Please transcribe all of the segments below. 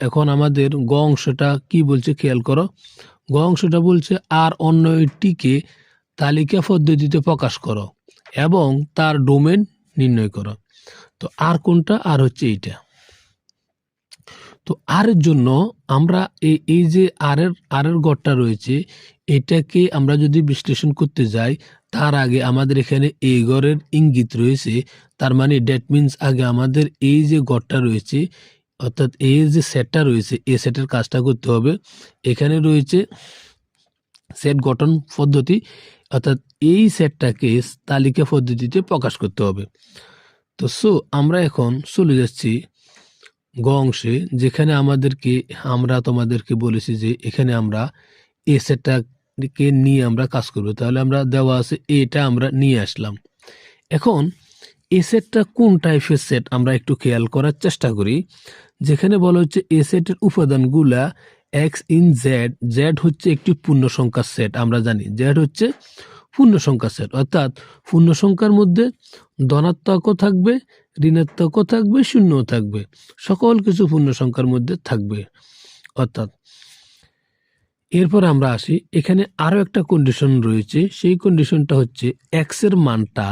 এখন আমাদের গ অংশটা কি বলছে খেয়াল করো। গ অংশটা বলছে, আর অন্য একটিকে তালিকা পদ্ধতিতে প্রকাশ করো এবং তার ডোমেন নির্ণয় করো। তো আর কোনটা? আর হচ্ছে এইটা। তো আর জন্য আমরা এই এই যে আর এর আর এর গড়টা রয়েছে, এটাকে আমরা যদি বিশ্লেষণ করতে যাই, তার আগে আমাদের এখানে এই গড়ের ইঙ্গিত রয়েছে। তার মানে ড্যাট মিন্স আগে আমাদের এই যে গড়টা রয়েছে অর্থাৎ এই যে সেটটা রয়েছে, এই সেটের কাজটা করতে হবে। এখানে রয়েছে সেট গঠন পদ্ধতি, অর্থাৎ এই সেটটাকে তালিকা পদ্ধতিতে প্রকাশ করতে হবে। তো সো আমরা এখন চলে যাচ্ছি গ অংশে, যেখানে আমাদেরকে, আমরা তোমাদেরকে বলেছি যে এখানে আমরা এ সেটটাকে নিয়ে আমরা কাজ করব। তাহলে আমরা দেওয়া আছে, এটা আমরা নিয়ে আসলাম। এখন এ সেটটা কোন টাইপের সেট আমরা একটু খেয়াল করার চেষ্টা করি। যেখানে বলা হচ্ছে এ সেটের উপাদানগুলা এক্স ইন জেড জেড হচ্ছে একটি পূর্ণ সংখ্যার সেট আমরা জানি। জেড হচ্ছে পূর্ণ সংখ্যার সেট অর্থাৎ পূর্ণ সংখ্যার মধ্যে ধনাত্মকও থাকবে, ঋণাত্মকও থাকবে, শূন্যও থাকবে। সকল কিছু পূর্ণ সংখ্যার মধ্যে থাকবে, অর্থাৎ। এরপর আমরা আসি, এখানে আরও একটা কন্ডিশন রয়েছে, সেই কন্ডিশনটা হচ্ছে এক্সের মানটা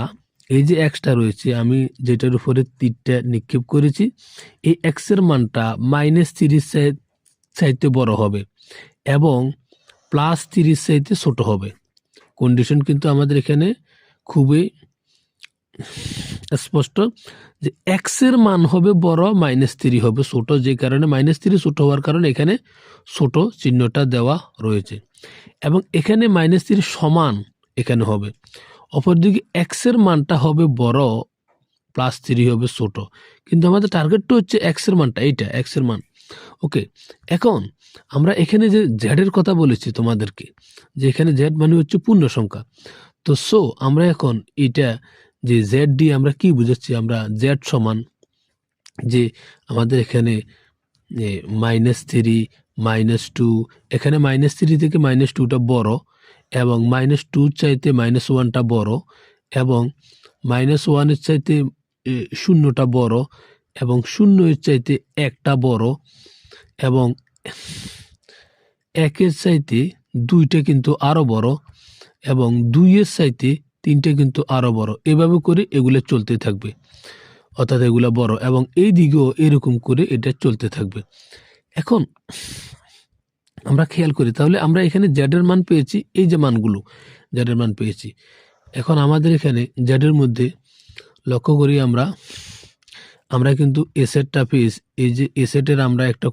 এই যে এক্সটা রয়েছে, আমি যেটার উপরে তীরটা নিক্ষেপ করেছি, এই এক্সের মানটা মাইনাস তিরিশ চাইতে বড় হবে এবং প্লাস তিরিশ চাইতে ছোট হবে। কন্ডিশন কিন্তু আমাদের এখানে খুবই স্পষ্ট যে এক্সের মান হবে বড় মাইনাস থ্রি হবে ছোট, যে কারণে মাইনাস থ্রি ছোট হওয়ার কারণে এখানে ছোট চিহ্নটা দেওয়া রয়েছে। এবং এখানে মাইনাস থ্রি সমান এখানে হবে। অপরদিকে এক্সের মানটা হবে বড় প্লাস থ্রি হবে ছোট। কিন্তু আমাদের টার্গেটটা হচ্ছে এক্সের মানটা, এইটা এক্সের মান। ওকে এখন আমরা এখানে যে জেডের কথা বলেছি তোমাদেরকে, যে এখানে জেড মানে হচ্ছে পূর্ণ সংখ্যা। তো সো আমরা এখন এটা যে জেড দিয়ে আমরা কি বুঝাচ্ছি? আমরা জেড সমান যে আমাদের এখানে মাইনাস থ্রি মাইনাস টু এখানে মাইনাস থ্রি থেকে মাইনাস টুটা বড়। এবং মাইনাস টু চাইতে মাইনাস ওয়ানটা বড় এবং মাইনাস ওয়ানের চাইতে শূন্যটা বড় এবং শূন্যের চাইতে একটা বড় এবং একের চাইতে দুইটা কিন্তু আরও বড় এবং দুইয়ের চাইতে তিনটে কিন্তু আরও বড়। এভাবে করে এগুলো চলতে থাকবে। অর্থাৎ এগুলো বড় এবং এই দিকেও এরকম করে এটা চলতে থাকবে। এখন আমরা খেয়াল করি, তাহলে আমরা এখানে জ্যাডের মান পেয়েছি, এই যে মানগুলো জ্যাডের মান পেয়েছি। এখন আমাদের এখানে জ্যাডের মধ্যে লক্ষ্য করি আমরা আমরা কিন্তু এসেটটা পেয়েছি, এই যে এসেটের আমরা একটা